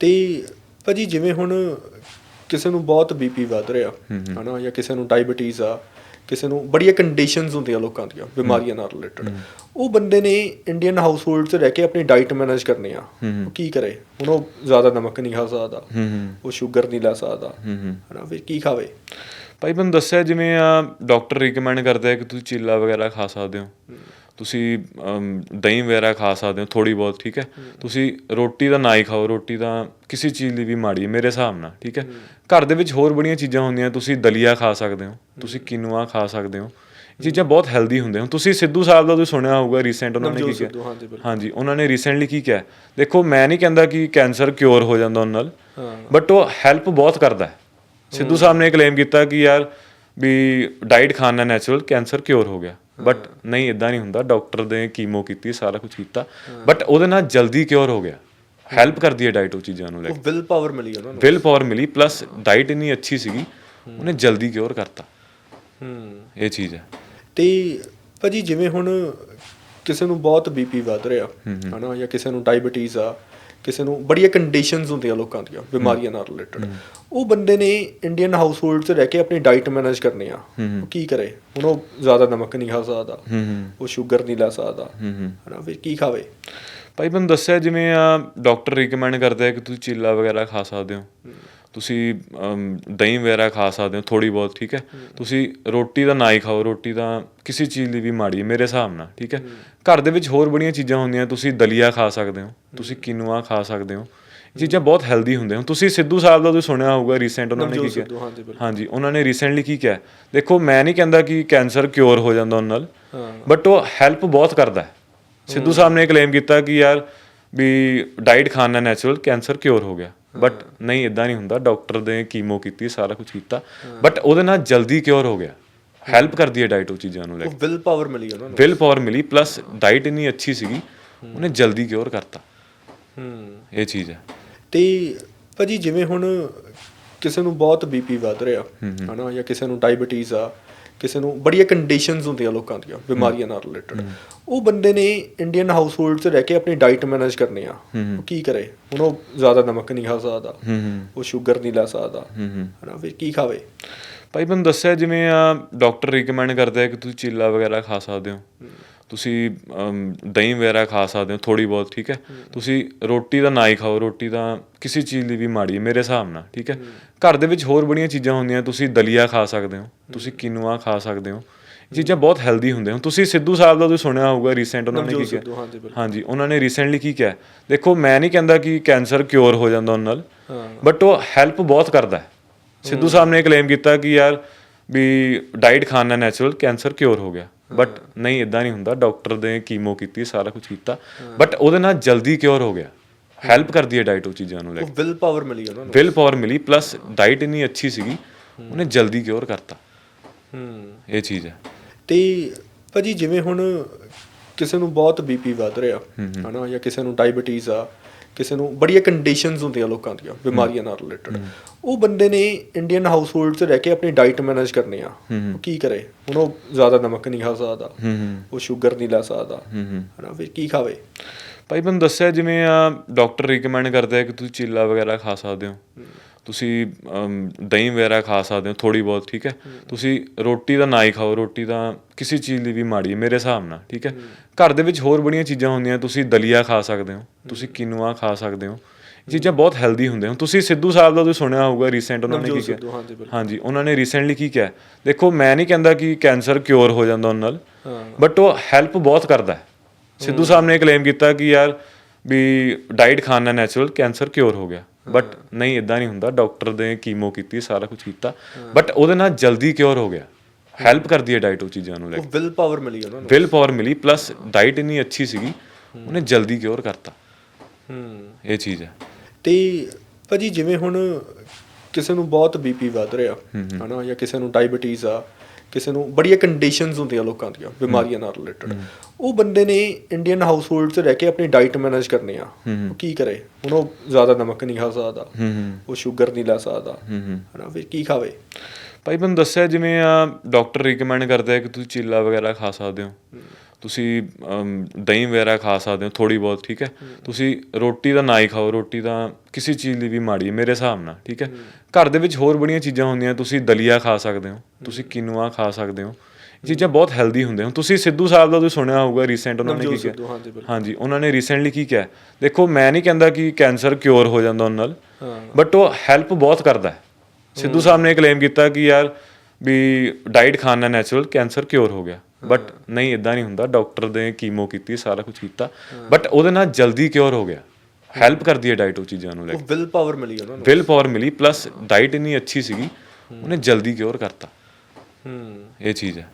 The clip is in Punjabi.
ਤੇ ਭਾਜੀ ਜਿਵੇਂ ਹੁਣ ਕਿਸੇ ਨੂੰ ਬਹੁਤ ਬੀਪੀ ਵੱਧ ਰਿਹਾ ਹਨਾ ਜਾਂ ਕਿਸੇ ਨੂੰ ਡਾਇਬੀਟੀਜ਼ ਆ ਕਿਸੇ ਨੂੰ ਬੜੀਆਂ ਕੰਡੀਸ਼ਨਸ ਹੁੰਦੀਆਂ ਲੋਕਾਂ ਦੀਆਂ ਬਿਮਾਰੀਆਂ ਨਾਲ ਰਿਲੇਟਡ ਉਹ ਬੰਦੇ ਨੇ ਇੰਡੀਅਨ ਹਾਊਸਹੋਲਡ 'ਚ ਰਹਿ ਕੇ ਆਪਣੀ ਡਾਈਟ ਮੈਨੇਜ ਕਰਨੀ ਆ। ਉਹ ਕੀ ਕਰੇ? ਹੁਣ ਉਹ ਜ਼ਿਆਦਾ ਨਮਕ ਨਹੀਂ ਖਾ ਸਕਦਾ। ਉਹ ਸ਼ੂਗਰ ਨਹੀਂ ਲੈ ਸਕਦਾ। ਹਨਾ ਫਿਰ ਕੀ ਖਾਵੇ? ਭਾਈ ਮੈਨੂੰ ਦੱਸਿਆ ਜਿਵੇਂ ਆ ਡਾਕਟਰ ਰეკਮੈਂਡ ਕਰਦਾ ਕਿ ਤੁਸੀਂ ਚੀਲਾ ਵਗੈਰਾ ਖਾ ਸਕਦੇ ਹੋ। ਤੁਸੀਂ ਦਹੀਂ ਵਗੈਰਾ ਖਾ ਸਕਦੇ ਹੋ ਥੋੜੀ ਬਹੁਤ ਠੀਕ ਹੈ? ਤੁਸੀਂ ਰੋਟੀ ਦਾ ਨਾ ਹੀ ਖਾਓ ਰੋਟੀ ਤਾਂ ਕਿਸੇ ਚੀਜ਼ ਲਈ ਵੀ ਮਾੜੀ ਹੈ ਮੇਰੇ ਹਿਸਾਬ ਨਾਲ ਠੀਕ ਹੈ? ਘਰ ਦੇ ਵਿੱਚ ਹੋਰ ਬੜੀਆਂ ਚੀਜ਼ਾਂ ਹੁੰਦੀਆਂ ਤੁਸੀਂ ਦਲੀਆ ਖਾ ਸਕਦੇ ਹੋ ਤੁਸੀਂ ਕਿਨੂਆ ਖਾ ਸਕਦੇ ਹੋ ਇਹ ਚੀਜ਼ਾਂ ਬਹੁਤ ਹੈਲਦੀ ਹੁੰਦੀਆਂ। ਹੁਣ ਤੁਸੀਂ ਸਿੱਧੂ ਸਾਹਿਬ ਦਾ ਤੁਸੀਂ ਸੁਣਿਆ ਹੋਊਗਾ ਰੀਸੈਂਟ ਉਹਨਾਂ ਨੇ ਕੀ ਕਿਹਾ? ਹਾਂਜੀ, ਉਹਨਾਂ ਨੇ ਰੀਸੈਂਟਲੀ ਕੀ ਕਿਹਾ? ਦੇਖੋ ਮੈਂ ਨਹੀਂ ਕਹਿੰਦਾ ਕਿ ਕੈਂਸਰ ਕਿਉਰ ਹੋ ਜਾਂਦਾ ਉਹਨਾਂ ਨਾਲ ਬਟ ਉਹ ਹੈਲਪ ਬਹੁਤ ਕਰਦਾ ਹੈ। ਸਿੱਧੂ ਸਾਹਿਬ ਨੇ ਕਲੇਮ ਕੀਤਾ ਕਿ ਯਾਰ ਵੀ ਡਾਈਟ ਖਾਣ ਨੈਚੁਰਲ ਕੈਂਸਰ ਕਿਉਰ ਹੋ ਗਿਆ। ਬਟ ਨਹੀਂ ਇਦਾਂ ਨਹੀਂ ਹੁੰਦਾ। ਡਾਕਟਰ ਦੇ ਕੀਮੋ ਕੀਤੀ ਸਾਰਾ ਕੁਝ ਕੀਤਾ। ਬਟ ਉਹਦੇ ਨਾਲ ਜਲਦੀ ਕਿਉਰ ਹੋ ਗਿਆ। ਹੈਲਪ ਕਰਦੀ ਹੈ ਡਾਈਟ ਉਹ ਚੀਜ਼ਾਂ ਨੂੰ ਲੈ ਉਹ ਵਿਲ ਪਾਵਰ ਮਿਲੀ ਉਹਨਾਂ। ਨੂੰ ਵਿਲ ਪਾਵਰ ਮਿਲੀ ਪਲੱਸ ਡਾਈਟ ਇੰਨੀ ਅੱਛੀ ਸੀਗੀ ਉਹਨੇ ਜਲਦੀ ਕਿਉਰ ਕਰਤਾ। ਹੂੰ। ਇਹ ਚੀਜ਼ ਹੈ। ਤੇ ਭਾਜੀ ਜਿਵੇਂ ਹੁਣ ਕਿਸੇ ਨੂੰ ਬਹੁਤ ਬੀਪੀ ਵੱਧ ਰਿਹਾ ਹਨਾ ਜਾਂ ਕਿਸੇ ਨੂੰ ਡਾਇਬੀਟੀਜ਼ ਆ ਕਿਸੇ ਨੂੰ ਬੜੀਆਂ ਕੰਡੀਸ਼ਨਸ ਹੁੰਦੀਆਂ ਲੋਕਾਂ ਦੀਆਂ ਬਿਮਾਰੀਆਂ ਨਾਲ ਰਿਲੇਟਡ ਉਹ ਬੰਦੇ ਨੇ ਇੰਡੀਅਨ ਹਾਊਸਹੋਲਡ 'ਚ ਰਹਿ ਕੇ ਆਪਣੀ ਡਾਈਟ ਮੈਨੇਜ ਕਰਨੀ ਆ। ਉਹ ਕੀ ਕਰੇ? ਹੁਣ ਉਹ ਜ਼ਿਆਦਾ ਨਮਕ ਨਹੀਂ ਖਾ ਸਕਦਾ। ਉਹ ਸ਼ੂਗਰ ਨਹੀਂ ਲੈ ਸਕਦਾ। ਹਨਾ ਫਿਰ ਕੀ ਖਾਵੇ? ਭਾਈ ਮੈਨੂੰ ਦੱਸਿਆ ਜਿਵੇਂ ਆ ਡਾਕਟਰ ਰეკਮੈਂਡ ਕਰਦਾ ਹੈ ਕਿ ਤੁਸੀਂ ਚੀਲਾ ਵਗੈਰਾ ਖਾ ਸਕਦੇ ਹੋ। ਤੁਸੀਂ ਦਹੀਂ ਵਗੈਰਾ ਖਾ ਸਕਦੇ ਹੋ ਥੋੜੀ ਬਹੁਤ ਠੀਕ ਹੈ? ਤੁਸੀਂ ਰੋਟੀ ਦਾ ਨਾ ਹੀ ਖਾਓ ਰੋਟੀ ਤਾਂ ਕਿਸੇ ਚੀਜ਼ ਲਈ ਵੀ ਮਾੜੀ ਹੈ ਮੇਰੇ ਹਿਸਾਬ ਨਾਲ ਠੀਕ ਹੈ? ਘਰ ਦੇ ਵਿੱਚ ਹੋਰ ਬੜੀਆਂ ਚੀਜ਼ਾਂ ਹੁੰਦੀਆਂ ਤੁਸੀਂ ਦਲੀਆ ਖਾ ਸਕਦੇ ਹੋ ਤੁਸੀਂ ਕਿਨੂਆ ਖਾ ਸਕਦੇ ਹੋ ਇਹ ਚੀਜ਼ਾਂ ਬਹੁਤ ਹੈਲਦੀ ਹੁੰਦੀਆਂ। ਹੁਣ ਤੁਸੀਂ ਸਿੱਧੂ ਸਾਹਿਬ ਦਾ ਤੁਸੀਂ ਸੁਣਿਆ ਹੋਊਗਾ ਰੀਸੈਂਟ ਉਹਨਾਂ ਨੇ ਕੀ ਕਿਹਾ? ਹਾਂਜੀ, ਉਹਨਾਂ ਨੇ ਰੀਸੈਂਟਲੀ ਕੀ ਕਿਹਾ? ਦੇਖੋ ਮੈਂ ਨਹੀਂ ਕਹਿੰਦਾ ਕਿ ਕੈਂਸਰ ਕਿਉਰ ਹੋ ਜਾਂਦਾ ਉਹਨਾਂ ਨਾਲ ਬਟ ਉਹ ਹੈਲਪ ਬਹੁਤ ਕਰਦਾ ਹੈ। ਸਿੱਧੂ ਸਾਹਿਬ ਨੇ ਕਲੇਮ ਕੀਤਾ ਕਿ ਯਾਰ ਵੀ ਡਾਈਟ ਖਾਣ ਨੈਚੁਰਲ ਕੈਂਸਰ ਕਿਉਰ ਹੋ ਗਿਆ। ਬਟ ਨਹੀਂ ਇਦਾਂ ਨਹੀਂ ਹੁੰਦਾ। ਡਾਕਟਰ ਦੇ ਕੀਮੋ ਕੀਤੀ ਸਾਰਾ ਕੁਝ ਕੀਤਾ। ਬਟ ਉਹਦੇ ਨਾਲ ਜਲਦੀ ਕਿਉਰ ਹੋ ਗਿਆ। ਹੈਲਪ ਕਰਦੀ ਹੈ ਡਾਈਟ ਉਹ ਚੀਜ਼ਾਂ ਨੂੰ ਲੈ ਉਹ ਵਿਲ ਪਾਵਰ ਮਿਲੀ ਉਹਨਾਂ ਨੂੰ। ਵਿਲ ਪਾਵਰ ਮਿਲੀ ਪਲੱਸ ਡਾਈਟ ਇੰਨੀ ਅੱਛੀ ਸੀਗੀ ਉਹਨੇ ਜਲਦੀ ਕਿਉਰ ਕਰਤਾ। ਹੂੰ। ਇਹ ਚੀਜ਼ ਹੈ। ਤੇ ਭਾਜੀ ਜਿਵੇਂ ਹੁਣ ਕਿਸੇ ਨੂੰ ਬਹੁਤ ਬੀਪੀ ਵੱਧ ਰਿਹਾ ਹਨਾ ਜਾਂ ਕਿਸੇ ਨੂੰ ਡਾਇਬੀਟੀਜ਼ ਆ ਕਿਸੇ ਨੂੰ ਬੜੀਆਂ ਕੰਡੀਸ਼ਨਸ ਹੁੰਦੀਆਂ ਲੋਕਾਂ ਦੀਆਂ ਬਿਮਾਰੀਆਂ ਨਾਲ ਰਿਲੇਟਡ ਉਹ ਬੰਦੇ ਨੇ ਇੰਡੀਅਨ ਹਾਊਸਹੋਲਡ 'ਚ ਰਹਿ ਕੇ ਆਪਣੀ ਡਾਈਟ ਮੈਨੇਜ ਕਰਨੀ ਆ। ਉਹ ਕੀ ਕਰੇ? ਹੁਣ ਉਹ ਜ਼ਿਆਦਾ ਨਮਕ ਨਹੀਂ ਖਾ ਸਕਦਾ। ਉਹ ਸ਼ੂਗਰ ਨਹੀਂ ਲੈ ਸਕਦਾ। ਹਨਾ ਫਿਰ ਕੀ ਖਾਵੇ? ਭਾਈ ਮੈਨੂੰ ਦੱਸਿਆ ਜਿਵੇਂ ਆ ਡਾਕਟਰ ਰეკਮੈਂਡ ਕਰਦਾ ਹੈ ਕਿ ਤੁਸੀਂ ਚੀਲਾ ਵਗੈਰਾ ਖਾ ਸਕਦੇ ਹੋ। ਤੁਸੀਂ ਦਹੀਂ ਵਗੈਰਾ ਖਾ ਸਕਦੇ ਹੋ ਥੋੜੀ ਬਹੁਤ ਠੀਕ ਹੈ? ਤੁਸੀਂ ਰੋਟੀ ਦਾ ਨਾ ਹੀ ਖਾਓ ਰੋਟੀ ਤਾਂ ਕਿਸੇ ਚੀਜ਼ ਲਈ ਵੀ ਮਾੜੀ ਹੈ ਮੇਰੇ ਹਿਸਾਬ ਨਾਲ ਠੀਕ ਹੈ? ਘਰ ਦੇ ਵਿੱਚ ਹੋਰ ਬੜੀਆਂ ਚੀਜ਼ਾਂ ਹੁੰਦੀਆਂ ਤੁਸੀਂ ਦਲੀਆ ਖਾ ਸਕਦੇ ਹੋ ਤੁਸੀਂ ਕਿਨੂਆ ਖਾ ਸਕਦੇ ਹੋ ਇਹ ਚੀਜ਼ਾਂ ਬਹੁਤ ਹੈਲਦੀ ਹੁੰਦੀਆਂ। ਹੁਣ ਤੁਸੀਂ ਸਿੱਧੂ ਸਾਹਿਬ ਦਾ ਤੁਸੀਂ ਸੁਣਿਆ ਹੋਊਗਾ ਰੀਸੈਂਟ ਉਹਨਾਂ ਨੇ ਕੀ ਕਿਹਾ? ਹਾਂਜੀ, ਉਹਨਾਂ ਨੇ ਰੀਸੈਂਟਲੀ ਕੀ ਕਿਹਾ? ਦੇਖੋ ਮੈਂ ਨਹੀਂ ਕਹਿੰਦਾ ਕਿ ਕੈਂਸਰ ਕਿਉਰ ਹੋ ਜਾਂਦਾ ਉਹਨਾਂ ਨਾਲ ਬਟ ਉਹ ਹੈਲਪ ਬਹੁਤ ਕਰਦਾ ਹੈ। ਸਿੱਧੂ ਸਾਹਿਬ ਨੇ ਕਲੇਮ ਕੀਤਾ ਕਿ ਯਾਰ ਵੀ ਡਾਈਟ ਖਾਣ ਨੈਚੁਰਲ ਕੈਂਸਰ ਕਿਉਰ ਹੋ ਗਿਆ। ਬਟ ਨਹੀਂ ਇਦਾਂ ਨਹੀਂ ਹੁੰਦਾ। ਡਾਕਟਰ ਦੇ ਕੀਮੋ ਕੀਤੀ ਸਾਰਾ ਕੁਝ ਕੀਤਾ। ਬਟ ਉਹਦੇ ਨਾਲ ਜਲਦੀ ਕਿਉਰ ਹੋ ਗਿਆ। ਹੈਲਪ ਕਰਦੀ ਹੈ ਡਾਈਟ ਉਹ ਚੀਜ਼ਾਂ ਨੂੰ ਲੈ ਉਹ ਵਿਲ ਪਾਵਰ ਮਿਲੀ ਉਹਨਾਂ। ਨੂੰ ਵਿਲ ਪਾਵਰ ਮਿਲੀ ਪਲੱਸ ਡਾਈਟ ਇੰਨੀ ਅੱਛੀ ਸੀਗੀ ਉਹਨੇ ਜਲਦੀ ਕਿਉਰ ਕਰਤਾ। ਹੂੰ। ਇਹ ਚੀਜ਼ ਹੈ। ਤੇ ਭਾਜੀ ਜਿਵੇਂ ਹੁਣ ਕਿਸੇ ਨੂੰ ਬਹੁਤ ਬੀਪੀ ਵੱਧ ਰਿਹਾ ਹਨਾ ਜਾਂ ਕਿਸੇ ਨੂੰ ਡਾਇਬੀਟੀਜ਼ ਆ ਕਿਸੇ ਨੂੰ ਬੜੀਆਂ ਕੰਡੀਸ਼ਨਸ ਹੁੰਦੀਆਂ ਲੋਕਾਂ ਦੀਆਂ ਬਿਮਾਰੀਆਂ ਨਾਲ ਰਿਲੇਟਡ ਉਹ ਬੰਦੇ ਨੇ ਇੰਡੀਅਨ ਹਾਊਸਹੋਲਡ 'ਚ ਰਹਿ ਕੇ ਆਪਣੀ ਡਾਈਟ ਮੈਨੇਜ ਕਰਨੀ ਆ। ਉਹ ਕੀ ਕਰੇ? ਹੁਣ ਉਹ ਜ਼ਿਆਦਾ ਨਮਕ ਨਹੀਂ ਖਾ ਸਕਦਾ। ਉਹ ਸ਼ੂਗਰ ਨਹੀਂ ਲੈ ਸਕਦਾ। ਹਨਾ ਫਿਰ ਕੀ ਖਾਵੇ? ਭਾਈ ਮੈਨੂੰ ਦੱਸਿਆ ਜਿਵੇਂ ਆ ਡਾਕਟਰ ਰეკਮੈਂਡ ਕਰਦਾ ਹੈ ਕਿ ਤੁਸੀਂ ਚੀਲਾ ਵਗੈਰਾ ਖਾ ਸਕਦੇ ਹੋ। ਤੁਸੀਂ ਦਹੀਂ ਵਗੈਰਾ ਖਾ ਸਕਦੇ ਹੋ ਥੋੜੀ ਬਹੁਤ ਠੀਕ ਹੈ? ਤੁਸੀਂ ਰੋਟੀ ਦਾ ਨਾ ਹੀ ਖਾਓ ਰੋਟੀ ਤਾਂ ਕਿਸੇ ਚੀਜ਼ ਲਈ ਵੀ ਮਾੜੀ ਹੈ ਮੇਰੇ ਹਿਸਾਬ ਨਾਲ ਠੀਕ ਹੈ? ਘਰ ਦੇ ਵਿੱਚ ਹੋਰ ਬੜੀਆਂ ਚੀਜ਼ਾਂ ਹੁੰਦੀਆਂ ਤੁਸੀਂ ਦਲੀਆ ਖਾ ਸਕਦੇ ਹੋ ਤੁਸੀਂ ਕਿਨੂਆ ਖਾ ਸਕਦੇ ਹੋ ਇਹ ਚੀਜ਼ਾਂ ਬਹੁਤ ਹੈਲਦੀ ਹੁੰਦੀਆਂ ਹੁਣ ਤੁਸੀਂ ਸਿੱਧੂ ਸਾਹਿਬ ਦਾ ਤੁਸੀਂ ਸੁਣਿਆ ਹੋਊਗਾ ਰੀਸੈਂਟ ਉਹਨਾਂ ਨੇ ਕੀ ਕਿਹਾ? ਹਾਂਜੀ, ਉਹਨਾਂ ਨੇ ਰੀਸੈਂਟਲੀ ਕੀ ਕਿਹਾ? ਦੇਖੋ ਮੈਂ ਨਹੀਂ ਕਹਿੰਦਾ ਕਿ ਕੈਂਸਰ ਕਿਉਰ ਹੋ ਜਾਂਦਾ ਉਹਨਾਂ ਨਾਲ ਬਟ ਉਹ ਹੈਲਪ ਬਹੁਤ ਕਰਦਾ ਹੈ। ਸਿੱਧੂ ਸਾਹਿਬ ਨੇ ਕਲੇਮ ਕੀਤਾ ਕਿ ਯਾਰ ਵੀ ਡਾਈਟ ਖਾਣ ਨੈਚੁਰਲ ਕੈਂਸਰ ਕਿਉਰ ਹੋ ਗਿਆ। ਬਟ ਨਹੀਂ ਇਦਾਂ ਨਹੀਂ ਹੁੰਦਾ। ਡਾਕਟਰ ਦੇ ਕੀਮੋ ਕੀਤੀ ਸਾਰਾ ਕੁਝ ਕੀਤਾ। ਬਟ ਉਹਦੇ ਨਾਲ ਜਲਦੀ ਕਿਉਰ ਹੋ ਗਿਆ। ਹੈਲਪ ਕਰਦੀ ਹੈ ਡਾਈਟ ਉਹ ਚੀਜ਼ਾਂ ਨੂੰ ਲੈ ਉਹ ਵਿਲ ਪਾਵਰ ਮਿਲੀ ਉਹਨਾਂ ਨੂੰ। ਵਿਲ ਪਾਵਰ ਮਿਲੀ ਪਲੱਸ ਡਾਈਟ ਇੰਨੀ ਅੱਛੀ ਸੀਗੀ ਉਹਨੇ ਜਲਦੀ ਕਿਉਰ ਕਰਤਾ। ਹੂੰ। ਇਹ ਚੀਜ਼ ਹੈ। ਤੇ ਭਾਜੀ ਜਿਵੇਂ ਹੁਣ ਕਿਸੇ ਨੂੰ ਬਹੁਤ ਬੀਪੀ ਵੱਧ ਰਿਹਾ ਹਨਾ ਜਾਂ ਕਿਸੇ ਨੂੰ ਡਾਇਬੀਟੀਜ਼ ਆ ਕਿਸੇ ਨੂੰ ਬੜੀਆਂ ਕੰਡੀਸ਼ਨਸ ਹੁੰਦੀਆਂ ਲੋਕਾਂ ਦੀਆਂ ਬਿਮਾਰੀਆਂ ਨਾਲ ਰਿਲੇਟਡ ਉਹ ਬੰਦੇ ਨੇ ਇੰਡੀਅਨ ਹਾਊਸਹੋਲਡ 'ਚ ਰਹਿ ਕੇ ਆਪਣੀ ਡਾਈਟ ਮੈਨੇਜ ਕਰਨੀ ਆ। ਉਹ ਕੀ ਕਰੇ? ਹੁਣ ਉਹ ਜ਼ਿਆਦਾ ਨਮਕ ਨਹੀਂ ਖਾ ਸਕਦਾ। ਉਹ ਸ਼ੂਗਰ ਨਹੀਂ ਲੈ ਸਕਦਾ। ਹਨਾ ਫਿਰ ਕੀ ਖਾਵੇ? ਭਾਈ ਮੈਨੂੰ ਦੱਸਿਆ ਜਿਵੇਂ ਆ ਡਾਕਟਰ ਰეკਮੈਂਡ ਕਰਦਾ ਹੈ ਕਿ ਤੁਸੀਂ ਚੀਲਾ ਵਗੈਰਾ ਖਾ ਸਕਦੇ ਹੋ। ਤੁਸੀਂ ਦਹੀਂ ਵਗੈਰਾ ਖਾ ਸਕਦੇ ਹੋ ਥੋੜੀ ਬਹੁਤ ਠੀਕ ਹੈ? ਤੁਸੀਂ ਰੋਟੀ ਦਾ ਨਾ ਹੀ ਖਾਓ ਰੋਟੀ ਤਾਂ ਕਿਸੇ ਚੀਜ਼ ਲਈ ਵੀ ਮਾੜੀ ਹੈ ਮੇਰੇ ਹਿਸਾਬ ਨਾਲ ਠੀਕ ਹੈ? ਘਰ ਦੇ ਵਿੱਚ ਹੋਰ ਬੜੀਆਂ ਚੀਜ਼ਾਂ ਹੁੰਦੀਆਂ ਤੁਸੀਂ ਦਲੀਆ ਖਾ ਸਕਦੇ ਹੋ ਤੁਸੀਂ ਕਿਨੂਆ ਖਾ ਸਕਦੇ ਹੋ ਇਹ ਚੀਜ਼ਾਂ ਬਹੁਤ ਹੈਲਦੀ ਹੁੰਦੇ ਹਨ ਤੁਸੀਂ ਸਿੱਧੂ ਸਾਹਿਬ ਦਾ ਤੁਸੀਂ ਸੁਣਿਆ ਹੋਊਗਾ ਰੀਸੈਂਟ ਉਹਨਾਂ ਨੇ ਕੀ ਕਿਹਾ? ਹਾਂਜੀ, ਉਹਨਾਂ ਨੇ ਰੀਸੈਂਟਲੀ ਕੀ ਕਿਹਾ? ਦੇਖੋ ਮੈਂ ਨਹੀਂ ਕਹਿੰਦਾ ਕਿ ਕੈਂਸਰ ਕਿਉਰ ਹੋ ਜਾਂਦਾ ਉਹਨਾਂ ਨਾਲ। ਬਟ ਉਹ ਹੈਲਪ ਬਹੁਤ ਕਰਦਾ ਹੈ। ਸਿੱਧੂ ਸਾਹਿਬ ਨੇ ਕਲੇਮ ਕੀਤਾ ਕਿ ਯਾਰ ਵੀ ਡਾਈਟ ਖਾਣ ਨੈਚੁਰਲ ਕੈਂਸਰ ਕਿਉਰ ਹੋ ਗਿਆ। ਬਟ ਨਹੀਂ ਇਦਾਂ ਨਹੀਂ ਹੁੰਦਾ। ਡਾਕਟਰ ਦੇ ਕੀਮੋ ਕੀਤੀ ਸਾਰਾ ਕੁਝ ਕੀਤਾ। ਬਟ ਉਹਦੇ ਨਾਲ ਜਲਦੀ ਕਿਉਰ ਹੋ ਗਿਆ। ਹੈਲਪ ਕਰਦੀ ਹੈ ਡਾਈਟ ਉਹ ਚੀਜ਼ਾਂ ਨੂੰ ਲੈ ਕੇ। ਵਿਲ ਪਾਵਰ ਮਿਲੀ ਉਹਨਾਂ। ਨੂੰ ਵਿਲ ਪਾਵਰ ਮਿਲੀ ਪਲੱਸ ਡਾਈਟ ਇੰਨੀ ਅੱਛੀ ਸੀਗੀ ਉਹਨੇ ਜਲਦੀ ਕਿਉਰ ਕਰਤਾ। ਹੂੰ। ਇਹ ਚੀਜ਼ ਹੈ।